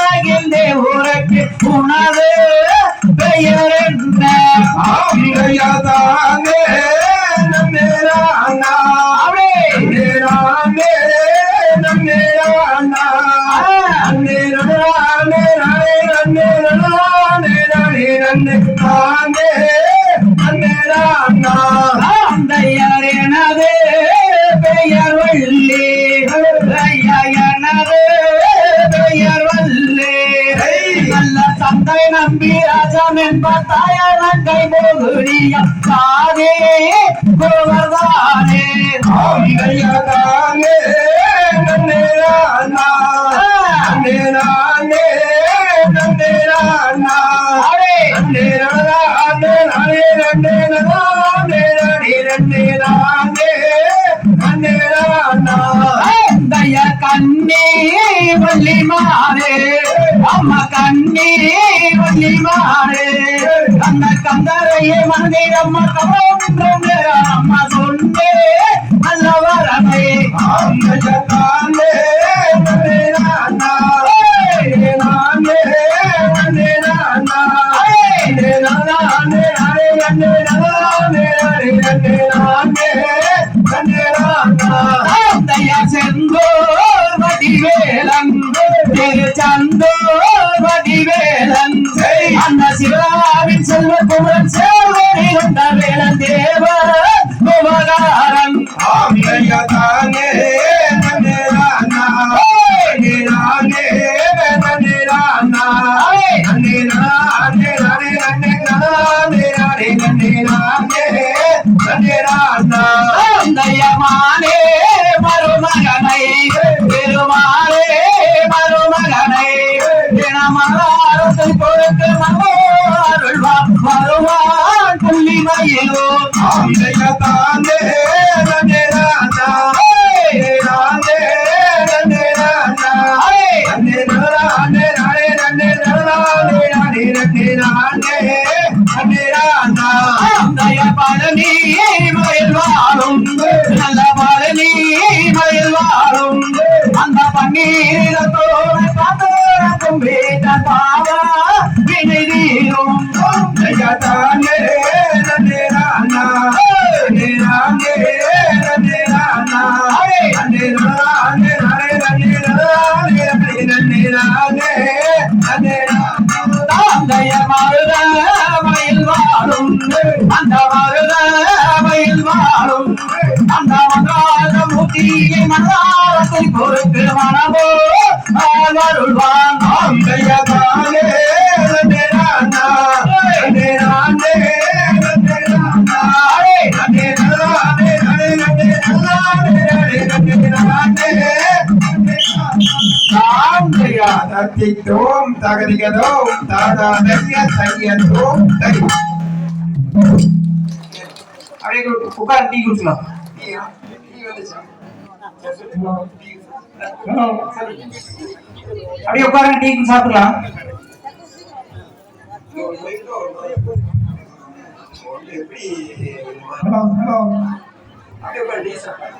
சித்தமகிழ்ந்தே உனக்கு உனது பெயர் என்ன? ஆங்கிலையாதானே நன்னே ரானா நன்னே ரானே நன்னே ரானா நன்னே ரானே ரானே தந்தை நம்பி ராஜம் என்ப தாயார் நங்கை போகுடிய சாதே கோவர்தானே கண்ணே வள்ளி மாறே அம்மா கண்ணே வள்ளி மாறே. அந்த கந்தரையே மனதில் அம்மா கவனம் அம்மா சொன்னே நல்ல வரமே ஆங்கிலையாதானே நன்னே தயமானே மருமகனை. பெருமாளே மருமகனை. தினமலாரத்தை பழனி மயில் வாழும் நல்ல பழனி மயில் வாழும் அந்த பன்னீரத்தோடு காத்தோடும் வீட்ட பாவ. வினை தீரும் ஆங்கிலையாதானே ரானே நன்னே ரானே ரானே நன்னே ரானே நன்னே ரானா தத்தித்தோம் தகதிகதோம் தாதாதய அப்படியே உட்கார் டீ குடிக்கலாம் அப்படியே உட்காருங்க டீ சாப்பிடலாம். Hello hello. அப்படியே டீ சாப்பிடலாம்.